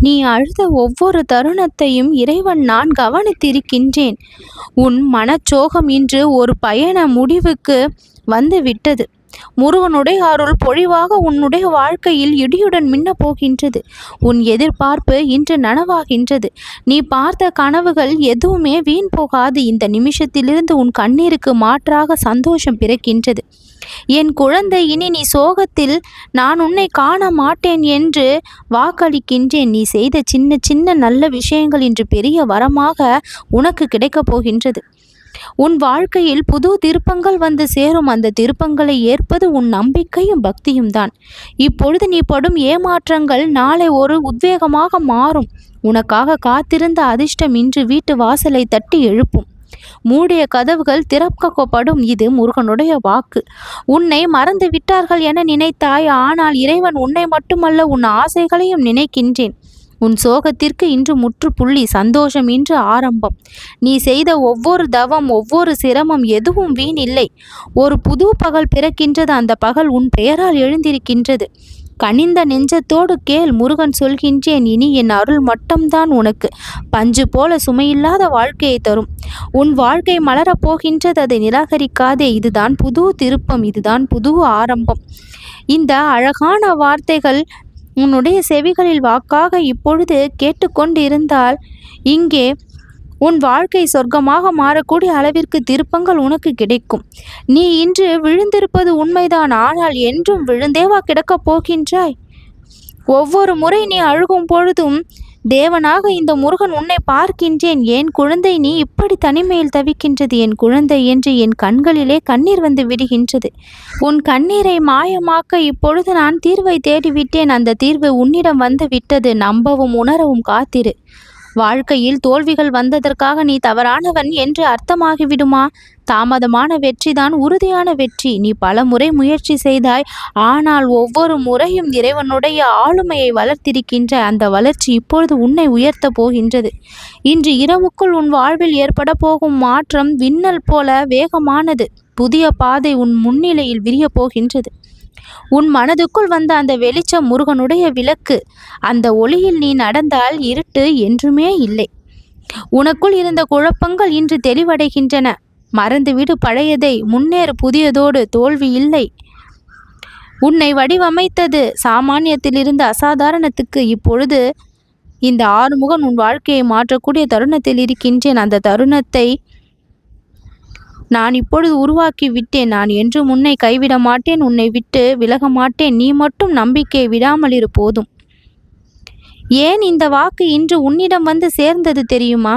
நீ அழுத ஒவ்வொரு தருணத்தையும் இறைவன் நான் கவனித்திருக்கின்றேன். உன் மனச்சோகம் இன்று ஒரு பயண முடிவுக்கு வந்து விட்டது முருகனுடைய அருள் பொழிவாக உன்னுடைய வாழ்க்கையில் இடியுடன் மின்னப் போகின்றது. உன் எதிர்பார்ப்பு இன்று நனவாகின்றது. நீ பார்த்த கனவுகள் எதுவுமே வீண் போகாது. இந்த நிமிஷத்திலிருந்து உன் கண்ணீருக்கு மாற்றாக சந்தோஷம் பிறக்கின்றது. என் குழந்தை இனி நீ சோகத்தில் நான் உன்னை காண மாட்டேன் என்று வாக்களிக்கின்றேன். நீ செய்த சின்ன சின்ன நல்ல விஷயங்கள் இன்று பெரிய வரமாக உனக்கு கிடைக்கப் போகின்றது. உன் வாழ்க்கையில் புது திருப்பங்கள் வந்து சேரும். அந்த திருப்பங்களை ஏற்பது உன் நம்பிக்கையும் பக்தியும் தான். இப்பொழுது நீ படும் ஏமாற்றங்கள் நாளை ஒரு உத்வேகமாக மாறும். உனக்காக காத்திருந்த அதிர்ஷ்டம் இன்று வீட்டு வாசலை தட்டி எழுப்பும். மூடிய கதவுகள் திறக்கப்படும் இது முருகனுடைய வாக்கு. உன்னை மறந்து விட்டார்கள் என நினைத்தாய். ஆனால் இறைவன் உன்னை மட்டுமல்ல உன் ஆசைகளையும் நினைக்கின்றேன். உன் சோகத்திற்கு இன்று முற்றுப்புள்ளி சந்தோஷம் இன்று ஆரம்பம். நீ செய்த ஒவ்வொரு தவம் ஒவ்வொரு சிரமம் எதுவும் வீணில்லை ஒரு புது பகல் பிறக்கின்றது. அந்த பகல் உன் பெயரால் எழுந்திருக்கின்றது. கனிந்த நெஞ்சத்தோடு கேள் முருகன் சொல்கின்றேன் இனி என் அருள் மட்டும்தான் உனக்கு. பஞ்சு போல சுமையில்லாத வாழ்க்கையை தரும். உன் வாழ்க்கை மலரப் போகின்றது அதை நிராகரிக்காதே. இதுதான் புது திருப்பம் இதுதான் புது ஆரம்பம். இந்த அழகான வார்த்தைகள் உன்னுடைய செவிகளில் வாக்காக இப்பொழுது கேட்டுக்கொண்டிருந்தால் இங்கே உன் வாழ்க்கை சொர்க்கமாக மாறக்கூடிய அளவிற்கு திருப்பங்கள் உனக்கு கிடைக்கும். நீ இன்று விழுந்திருப்பது உண்மைதான் ஆனால் என்றும் விழுந்தேவா கிடக்கப் போகின்றாய்? ஒவ்வொரு முறை நீ அழுகும் பொழுதும் தேவனாக இந்த முருகன் உன்னை பார்க்கின்றேன். என் குழந்தை நீ இப்படி தனிமையில் தவிக்கின்றது என் குழந்தை என்று என் கண்களிலே கண்ணீர் வந்து விடுகின்றது. உன் கண்ணீரை மாயமாக்க இப்பொழுது நான் தீர்வை தேடிவிட்டேன். அந்த தீர்வு உன்னிடம் வந்து விட்டது. நம்பவும் உணரவும் காத்திரு. வாழ்க்கையில் தோல்விகள் வந்ததற்காக நீ தவறானவன் என்று அர்த்தமாகிவிடுமா? தாமதமான வெற்றிதான் உறுதியான வெற்றி. நீ பல முறை முயற்சி செய்தாய் ஆனால் ஒவ்வொரு முறையும் இறைவனுடைய ஆளுமையை வளர்த்திருக்கின்ற அந்த வளர்ச்சி இப்பொழுது உன்னை உயர்த்த போகின்றது. இன்று இரவுக்குள் உன் வாழ்வில் ஏற்பட போகும் மாற்றம் விண்ணல் போல வேகமானது. புதிய பாதை உன் முன்னிலையில் விரியப் போகின்றது. உன் மனதுக்குள் வந்த அந்த வெளிச்சம் முருகனுடைய விளக்கு. அந்த ஒளியில் நீ நடந்தால் இருட்டு என்றுமே இல்லை. உனக்குள் இருந்த குழப்பங்கள் இன்று தெளிவடைகின்றன. மறந்துவிடு பழையதை முன்னேறு புதியதோடு தோல்வி இல்லை. உன்னை வடிவமைத்தது சாமானியத்திலிருந்து அசாதாரணத்துக்கு. இப்பொழுது இந்த ஆறுமுகன் உன் வாழ்க்கையை மாற்றக்கூடிய தருணத்தில் இருக்கின்றேன். அந்த தருணத்தை நான் இப்பொழுது உருவாக்கி விட்டேன். நான் என்று உன்னை கைவிட மாட்டேன். உன்னை விட்டு விலக மாட்டேன். நீ மட்டும் நம்பிக்கை விடாமல் இரு போதும். ஏன் இந்த வாக்கு இன்று உன்னிடம் வந்து சேர்ந்தது தெரியுமா?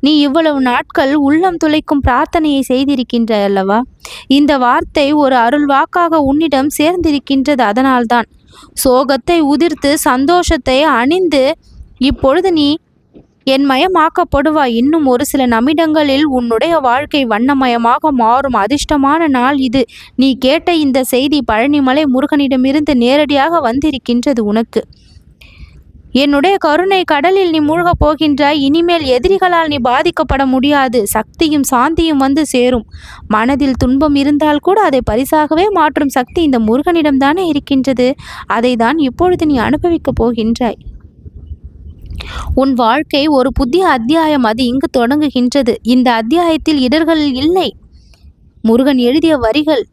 நீ இவ்வளவு நாட்கள் உள்ளம் துளைக்கும் பிரார்த்தனையை செய்திருக்கின்ற அல்லவா? இந்த வார்த்தை ஒரு அருள் வாக்காக உன்னிடம் சேர்ந்திருக்கின்றது அதனால்தான். சோகத்தை உதிர்த்து சந்தோஷத்தை அணிந்து இப்பொழுது நீ என் மயமாக்கப்படுவாய் இன்னும் ஒரு சில நிமிடங்களில் உன்னுடைய வாழ்க்கை வண்ணமயமாக மாறும். அதிர்ஷ்டமான நாள் இது. நீ கேட்ட இந்த செய்தி பழனிமலை முருகனிடமிருந்து நேரடியாக வந்திருக்கின்றது உனக்கு. என்னுடைய கருணை கடலில் நீ மூழ்கப் போகின்றாய். இனிமேல் எதிரிகளால் நீ பாதிக்கப்பட முடியாது. சக்தியும் சாந்தியும் வந்து சேரும். மனதில் துன்பம் இருந்தால் கூட அதை பரிசாகவே மாற்றும் சக்தி இந்த முருகனிடம்தானே இருக்கின்றது. அதை தான் இப்பொழுது நீ அனுபவிக்கப் போகின்றாய். உன் வாழ்க்கை ஒரு புதிய அத்தியாயம். அது இங்கு தொடங்குகின்றது. இந்த அத்தியாயத்தில் இடர்கள் இல்லை. முருகன் எழுதிய வரிகள்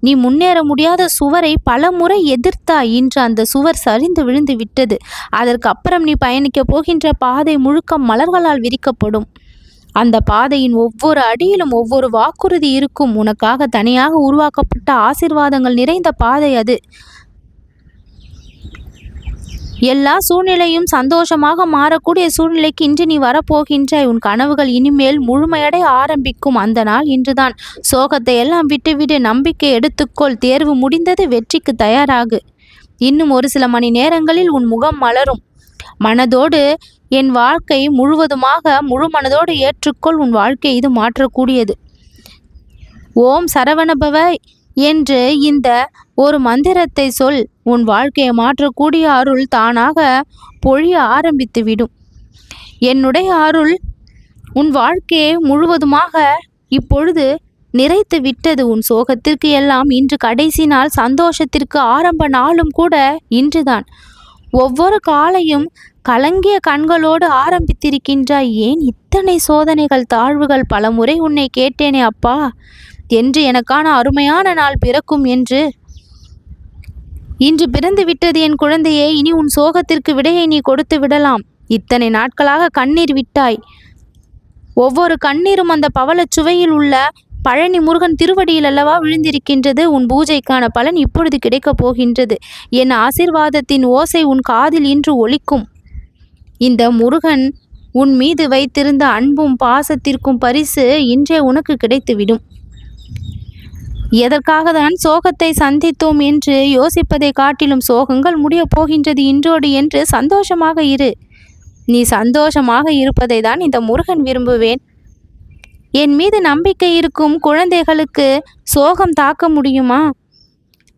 நீ முன்னேற முடியாத சுவரை பல முறை எதிர்த்தாய் இன்று அந்த சுவர் சரிந்து விழுந்து விட்டது. அதற்கு அப்புறம் நீ பயணிக்கப் போகின்ற பாதை முழுக்க மலர்களால் விரிக்கப்படும். அந்த பாதையின் ஒவ்வொரு அடியிலும் ஒவ்வொரு வாக்குறுதி இருக்கும். உனக்காக தனியாக உருவாக்கப்பட்ட ஆசிர்வாதங்கள் நிறைந்த பாதை அது. எல்லா சூழ்நிலையும் சந்தோஷமாக மாறக்கூடிய சூழ்நிலைக்கு இன்று நீ வரப்போகின்றாய் உன் கனவுகள் இனிமேல் முழுமையடை ஆரம்பிக்கும் அந்த நாள் இன்றுதான். சோகத்தை எல்லாம் விட்டுவிடு நம்பிக்கை எடுத்துக்கொள் தேர்வு முடிந்தது வெற்றிக்கு தயாராகு. இன்னும் ஒரு சில மணி நேரங்களில் உன் முகம் மலரும். மனதோடு என் வாழ்க்கை முழுவதுமாக முழு மனதோடு ஏற்றுக்கொள் உன் வாழ்க்கை இது மாற்றக்கூடியது. ஓம் சரவணபவ என்று இந்த ஒரு மந்திரத்தை சொல் உன் வாழ்க்கையை மாற்றக்கூடிய அருள் தானாக பொழிய ஆரம்பித்து விடும் என்னுடைய அருள் உன் வாழ்க்கையை முழுவதுமாக இப்பொழுது நிறைத்து விட்டது உன் சோகத்திற்கு எல்லாம் இன்று கடைசி நாள் சந்தோஷத்திற்கு ஆரம்ப நாளும் கூட இன்றுதான். ஒவ்வொரு காலையும் கலங்கிய கண்களோடு ஆரம்பித்திருக்கின்றாய். ஏன் இத்தனை சோதனைகள் தாழ்வுகள்? பலமுறை உன்னை கேட்டேனே அப்பா. என்று எனக்கான அருமையான நாள் பிறக்கும் என்று. இன்று பிறந்து விட்டது என் குழந்தையே இனி உன் சோகத்திற்கு விடையை நீ கொடுத்து விடலாம். இத்தனை நாட்களாக கண்ணீர் விட்டாய். ஒவ்வொரு கண்ணீரும் அந்த பவளச் சுவையில் உள்ள பழனி முருகன் திருவடியில் அல்லவா விழுந்திருக்கின்றது? உன் பூஜைக்கான பலன் இப்பொழுது கிடைக்கப் போகின்றது. என் ஆசிர்வாதத்தின் ஓசை உன் காதில் இன்று ஒலிக்கும். இந்த முருகன் உன் மீது வைத்திருந்த அன்பும் பாசத்திற்கும் பரிசு இன்றே உனக்கு கிடைத்துவிடும். எதற்காக தான் சோகத்தை சந்தித்தோம் என்று யோசிப்பதை காட்டிலும் சோகங்கள் முடியப் போகின்றது இன்றோடு என்று சந்தோஷமாக இரு. நீ சந்தோஷமாக இருப்பதை தான் இந்த முருகன் விரும்புவேன். என் மீது நம்பிக்கை இருக்கும் குழந்தைகளுக்கு சோகம் தாக்க முடியுமா?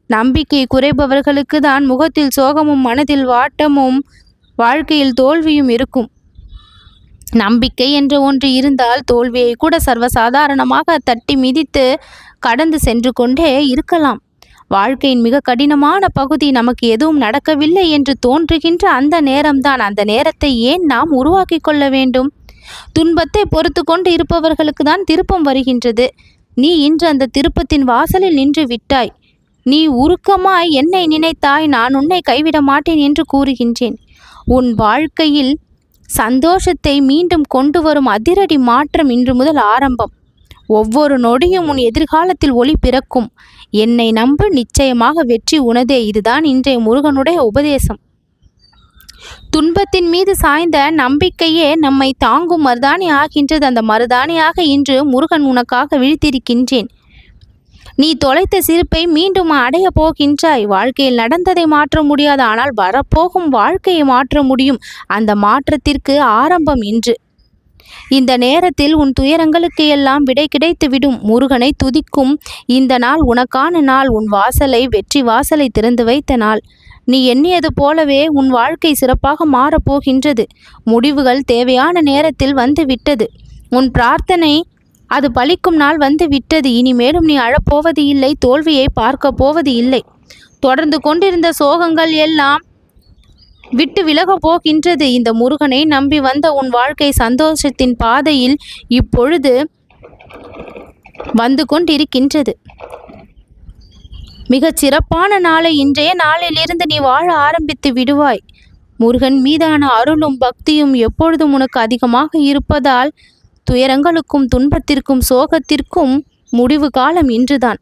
நம்பிக்கை குறைபவர்களுக்கு தான் முகத்தில் சோகமும் மனதில் வாட்டமும் வாழ்க்கையில் தோல்வியும் இருக்கும். நம்பிக்கை என்ற ஒன்று இருந்தால் தோல்வியை கூட சர்வசாதாரணமாக தட்டி மிதித்து கடந்து சென்று கொண்டே இருக்கலாம். வாழ்க்கையின் மிக கடினமான பகுதி நமக்கு எதுவும் நடக்கவில்லை என்று தோன்றுகின்ற அந்த நேரம்தான். அந்த நேரத்தை ஏன் நாம் உருவாக்கி கொள்ள வேண்டும்? துன்பத்தை பொறுத்து கொண்டு இருப்பவர்களுக்கு தான் திருப்பம் வருகின்றது. நீ இன்று அந்த திருப்பத்தின் வாசலில் நின்று விட்டாய். நீ உருக்கமாய் என்னை நினைத்தாய் நான் உன்னை கைவிட மாட்டேன் என்று கூறுகின்றேன். உன் வாழ்க்கையில் சந்தோஷத்தை மீண்டும் கொண்டு வரும் அதிரடி மாற்றம் இன்று முதல் ஆரம்பம். ஒவ்வொரு நொடியும் உன் எதிர்காலத்தில் ஒளி பிறக்கும். என்னை நம்பு நிச்சயமாக வெற்றி உனதே. இதுதான் இன்றைய முருகனுடைய உபதேசம். துன்பத்தின் மீது சாய்ந்த நம்பிக்கையே நம்மை தாங்கும் மருதாணி ஆகின்றது. அந்த மருதாணியாக இன்று முருகன் உனக்காக விழித்திருக்கின்றேன். நீ தொலைத்த சிரிப்பை மீண்டும் அடைய போகின்றாய். வாழ்க்கையில் நடந்ததை மாற்ற முடியாது. ஆனால் வரப்போகும் வாழ்க்கையை மாற்ற முடியும். அந்த மாற்றத்திற்கு ஆரம்பம் இன்று. இந்த நேரத்தில் உன் துயரங்களுக்கு எல்லாம் விடை கிடைத்துவிடும். முருகனை துதிக்கும் இந்த நாள் உனக்கான நாள். உன் வாசலை வெற்றி வாசலை திறந்து வைத்த நாள். நீ எண்ணியது போலவே உன் வாழ்க்கை சிறப்பாக மாறப்போகின்றது முடிவுகள் தேவையான நேரத்தில் வந்து விட்டது. உன் பிரார்த்தனை அது பலிக்கும் நாள் வந்து விட்டது. இனிமேலும் நீ அழப்போவது இல்லை தோல்வியை பார்க்க போவது இல்லை. தொடர்ந்து கொண்டிருந்த சோகங்கள் எல்லாம் விட்டு விலக போகின்றது. இந்த முருகனை நம்பி வந்த உன் வாழ்க்கை சந்தோஷத்தின் பாதையில் இப்பொழுது வந்து கொண்டிருக்கின்றது. மிகச் சிறப்பான நாளை இன்றைய நாளிலிருந்து நீ வாழ ஆரம்பித்து விடுவாய். முருகன் மீதான அருளும் பக்தியும் எப்பொழுதும் உனக்கு அதிகமாக இருப்பதால் துயரங்களுக்கும் துன்பத்திற்கும் சோகத்திற்கும் முடிவு காலம் இன்றுதான்.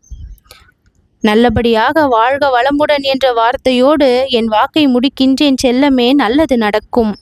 நல்லபடியாக வாழ்க வளமுடன் என்ற வார்த்தையோடு என் வாக்கை முடிக்கின்றேன் செல்லமே நல்லது நடக்கும்.